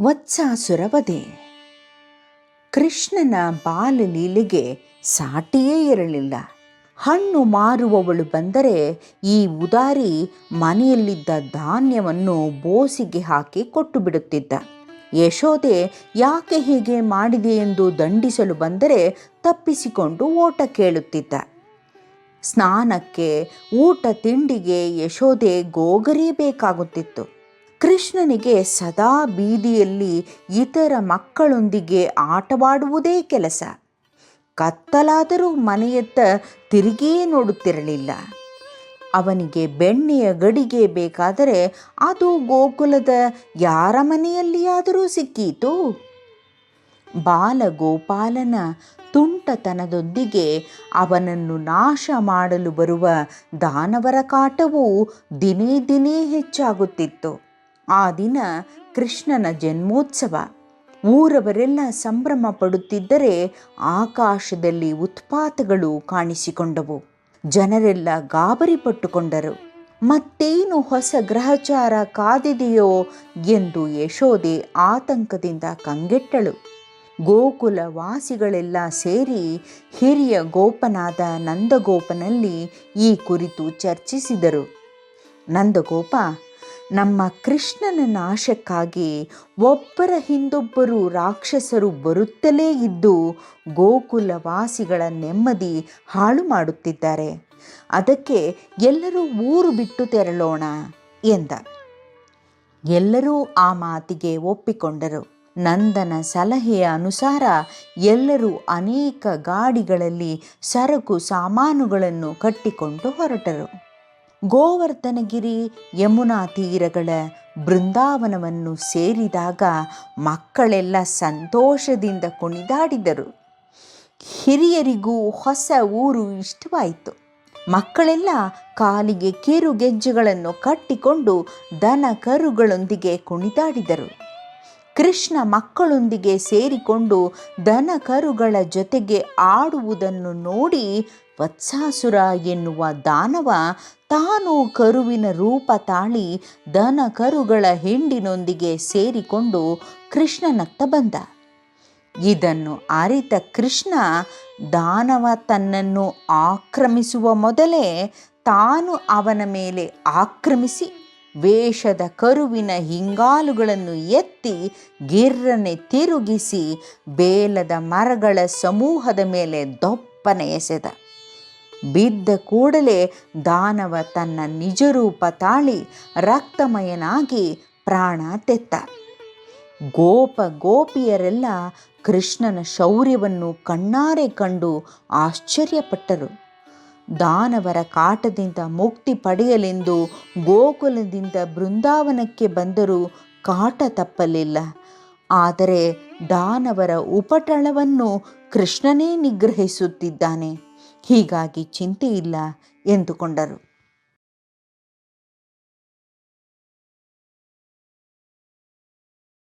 ವತ್ಸಾಸುರ ವಧೆ ಕೃಷ್ಣನ ಬಾಲಲೀಲೆಗೆ ಸಾಟಿಯೇ ಇರಲಿಲ್ಲ. ಹಣ್ಣು ಮಾರುವವಳು ಬಂದರೆ ಈ ಉದಾರಿ ಮನೆಯಲ್ಲಿದ್ದ ಧಾನ್ಯವನ್ನು ಬೋಸಿಗೆ ಹಾಕಿ ಕೊಟ್ಟು ಬಿಡುತ್ತಿದ್ದ. ಯಶೋದೆ ಯಾಕೆ ಹೀಗೆ ಮಾಡಿದೆ ಎಂದು ದಂಡಿಸಲು ಬಂದರೆ ತಪ್ಪಿಸಿಕೊಂಡು ಓಟ ಕೇಳುತ್ತಿದ್ದ. ಸ್ನಾನಕ್ಕೆ ಊಟ ತಿಂಡಿಗೆ ಯಶೋದೆ ಗೋಗರಿಯಬೇಕಾಗುತ್ತಿತ್ತು. ಕೃಷ್ಣನಿಗೆ ಸದಾ ಬೀದಿಯಲ್ಲಿ ಇತರ ಮಕ್ಕಳೊಂದಿಗೆ ಆಟವಾಡುವುದೇ ಕೆಲಸ. ಕತ್ತಲಾದರೂ ಮನೆಯತ್ತ ತಿರುಗಿಯೇ ನೋಡುತ್ತಿರಲಿಲ್ಲ. ಅವನಿಗೆ ಬೆಣ್ಣೆಯ ಗಡಿಗೆ ಬೇಕಾದರೆ ಅದು ಗೋಕುಲದ ಯಾರ ಮನೆಯಲ್ಲಿಯಾದರೂ ಸಿಕ್ಕೀತು. ಬಾಲಗೋಪಾಲನ ತುಂಟತನದೊಂದಿಗೆ ಅವನನ್ನು ನಾಶ ಮಾಡಲು ಬರುವ ದಾನವರ ಕಾಟವು ದಿನೇ ದಿನೇ ಹೆಚ್ಚಾಗುತ್ತಿತ್ತು. ಆ ದಿನ ಕೃಷ್ಣನ ಜನ್ಮೋತ್ಸವ. ಊರವರೆಲ್ಲ ಸಂಭ್ರಮ ಪಡುತ್ತಿದ್ದರೆ ಆಕಾಶದಲ್ಲಿ ಉತ್ಪಾತಗಳು ಕಾಣಿಸಿಕೊಂಡವು. ಜನರೆಲ್ಲ ಗಾಬರಿ ಪಟ್ಟುಕೊಂಡರು. ಮತ್ತೇನು ಹೊಸ ಗ್ರಹಚಾರ ಕಾದಿದೆಯೋ ಎಂದು ಯಶೋದೆ ಆತಂಕದಿಂದ ಕಂಗೆಟ್ಟಳು. ಗೋಕುಲ ವಾಸಿಗಳೆಲ್ಲ ಸೇರಿ ಹಿರಿಯ ಗೋಪನಾದ ನಂದಗೋಪನಲ್ಲಿ ಈ ಕುರಿತು ಚರ್ಚಿಸಿದರು. ನಂದಗೋಪ ನಮ್ಮ ಕೃಷ್ಣನ ನಾಶಕ್ಕಾಗಿ ಒಬ್ಬರ ಹಿಂದೊಬ್ಬರು ರಾಕ್ಷಸರು ಬರುತ್ತಲೇ ಇದ್ದು ಗೋಕುಲವಾಸಿಗಳ ನೆಮ್ಮದಿ ಹಾಳು ಮಾಡುತ್ತಿದ್ದಾರೆ. ಅದಕ್ಕೆ ಎಲ್ಲರೂ ಊರು ಬಿಟ್ಟು ತೆರಳೋಣ ಎಂದ. ಎಲ್ಲರೂ ಆ ಮಾತಿಗೆ ಒಪ್ಪಿಕೊಂಡರು. ನಂದನ ಸಲಹೆಯ ಅನುಸಾರ ಎಲ್ಲರೂ ಅನೇಕ ಗಾಡಿಗಳಲ್ಲಿ ಸರಕು ಸಾಮಾನುಗಳನ್ನು ಕಟ್ಟಿಕೊಂಡು ಹೊರಟರು. ಗೋವರ್ಧನಗಿರಿ ಯಮುನಾ ತೀರಗಳ ಬೃಂದಾವನವನ್ನು ಸೇರಿದಾಗ ಮಕ್ಕಳೆಲ್ಲ ಸಂತೋಷದಿಂದ ಕುಣಿದಾಡಿದರು. ಹಿರಿಯರಿಗೂ ಹೊಸ ಊರು ಇಷ್ಟವಾಯಿತು. ಮಕ್ಕಳೆಲ್ಲ ಕಾಲಿಗೆ ಗೆಜ್ಜೆಗಳನ್ನು ಕಟ್ಟಿಕೊಂಡು ದನ ಕರುಗಳೊಂದಿಗೆ ಕುಣಿದಾಡಿದರು. ಕೃಷ್ಣ ಮಕ್ಕಳೊಂದಿಗೆ ಸೇರಿಕೊಂಡು ದನ ಕರುಗಳ ಜೊತೆಗೆ ಆಡುವುದನ್ನು ನೋಡಿ ವತ್ಸಾಸುರ ಎನ್ನುವ ದಾನವ ತಾನು ಕರುವಿನ ರೂಪ ತಾಳಿ ದನ ಕರುಗಳ ಹಿಂಡಿನೊಂದಿಗೆ ಸೇರಿಕೊಂಡು ಕೃಷ್ಣನತ್ತ ಬಂದ. ಇದನ್ನು ಅರಿತ ಕೃಷ್ಣ ದಾನವ ತನ್ನನ್ನು ಆಕ್ರಮಿಸುವ ಮೊದಲೇ ತಾನು ಅವನ ಮೇಲೆ ಆಕ್ರಮಿಸಿ ವೇಷದ ಕರುವಿನ ಹಿಂಗಾಲುಗಳನ್ನು ಎತ್ತಿ ಗಿರ್ರನೆ ತಿರುಗಿಸಿ ಬೇಲದ ಮರಗಳ ಸಮೂಹದ ಮೇಲೆ ದೊಪ್ಪನೆ ಎಸೆದ. ಬಿದ್ದ ಕೂಡಲೇ ದಾನವ ತನ್ನ ನಿಜರೂಪ ತಾಳಿ ರಕ್ತಮಯನಾಗಿ ಪ್ರಾಣ ತೆತ್ತ. ಗೋಪ ಗೋಪಿಯರೆಲ್ಲ ಕೃಷ್ಣನ ಶೌರ್ಯವನ್ನು ಕಣ್ಣಾರೆ ಕಂಡು ಆಶ್ಚರ್ಯಪಟ್ಟರು. ದಾನವರ ಕಾಟದಿಂದ ಮುಕ್ತಿ ಪಡೆಯಲೆಂದು ಗೋಕುಲದಿಂದ ಬೃಂದಾವನಕ್ಕೆ ಬಂದರೂ ಕಾಟ ತಪ್ಪಲಿಲ್ಲ. ಆದರೆ ದಾನವರ ಉಪಟಳವನ್ನು ಕೃಷ್ಣನೇ ನಿಗ್ರಹಿಸುತ್ತಿದ್ದಾನೆ. ಹೀಗಾಗಿ ಚಿಂತೆ ಇಲ್ಲ ಎಂದುಕೊಂಡರು.